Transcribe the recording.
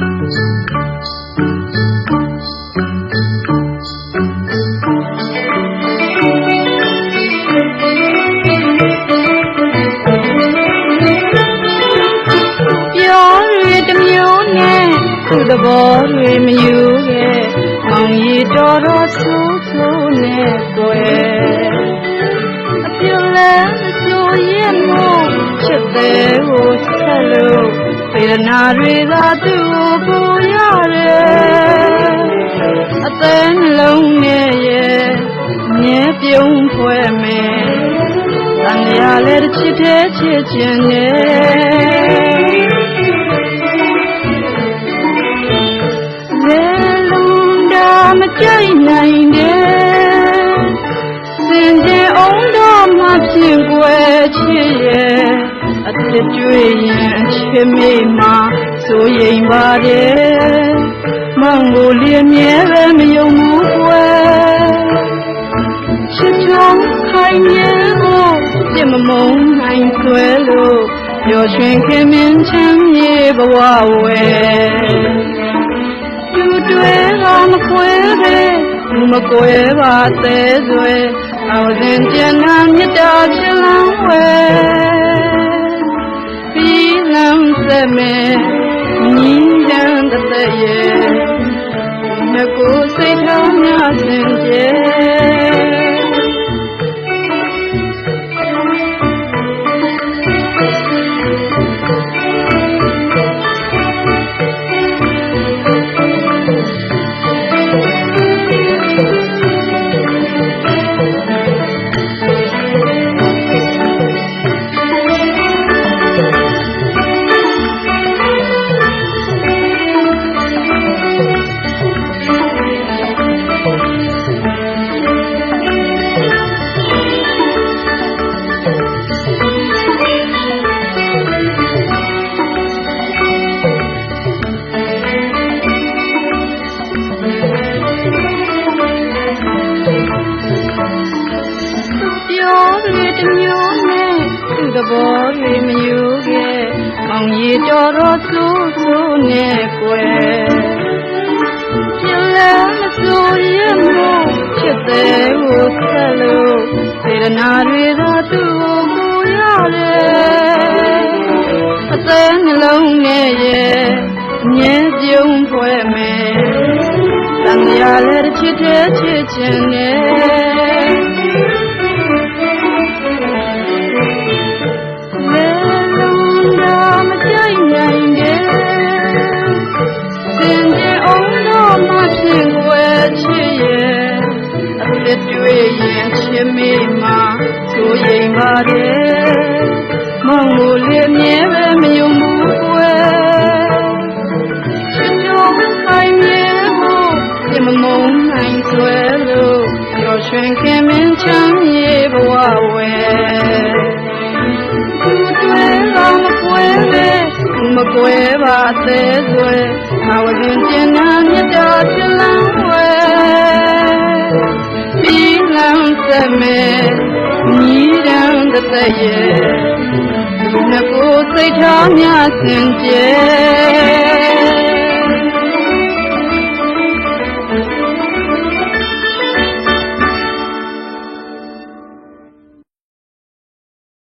ပြောတွေတစ်မျိုးနဲ့သူ့သဘောတွေမယူခဲ့မောင်ရီတော်တော်ဆူးဆူးနဲ့ကွယ်အပြစ်လဲမဆိုရင်မို့ချစ်တဲ့ကိုဆက်လို့ ပေရနာတွေသာသူ့ကိုပူရတယ်အသက်နှလုံးနဲ့ရဲ့မြဲပြုံးဖွဲ့မယ်တန်ရလဲတစ်ချစ်တဲ့ချစ်ခြင်းနဲ့လေလုံးတာမကြိုက်နိုင် အသက်တွေ့ရင်အချစ်မေးမှစိုးရင်ပါတယ်မောင်ကိုလျင်မြဲပဲမယုံဘူးကွယ်ချစ်ချုံခိုင်မြဲဖို့ပြစ်မမုန်းနိုင်ဆွဲလို့ပျော်ရွှင်ခင်မင်းချမ်းမြေဘဝဝဲသူတွေကမခွဲပဲလူမကွဲပါသေးစွဲအောင်စဉ်ကျန်နာမြတ်တာချစ်လန်းဝဲပြီး လမ်းစမဲညီတန်းတဲ့တဲ့ရဲ့ငကိုစိတ်ထားများစင်ကြ တွေတစ်မျိုးနဲ့သူ့သဘောတွေမယူခဲ့မောင်ရီတော်တော်ဆူဆူနဲ့ကွယ်ပြလဲမစိုးရင်မို့ချစ်တဲ့ကိုဆက်လို့စေရနာတွေသာသူ့ကိုမူရတယ်အသက်နှလုံးနဲ့ရဲ့မြဲပြုံးဖွဲ့မယ်တန်ရလဲတစ်ချစ်တဲ့ချစ်ခြင်းနဲ့ တွေ့ရင်ချစ်မိမှဆိုရင်ပါတယ်မောင်ကိုလေမြဲပဲမယုံဘူးကွယ်ချစ်တော်ခိုင်မြဲဖို့ပြမမုန်းနိုင်ဆွဲလို့ကြော်ရွှင်ခင်မင်းချမ်းမြေဘဝဝဲသူတွေကမကွဲပဲမကွဲပါသေးစွဲအဝရင်ကျင်နာမြတ်တာဖြစ်လန်း န်းတဲ့ရဲ့ဒီနှစ်ကိုစိတ်ထားများစင်ကြယ်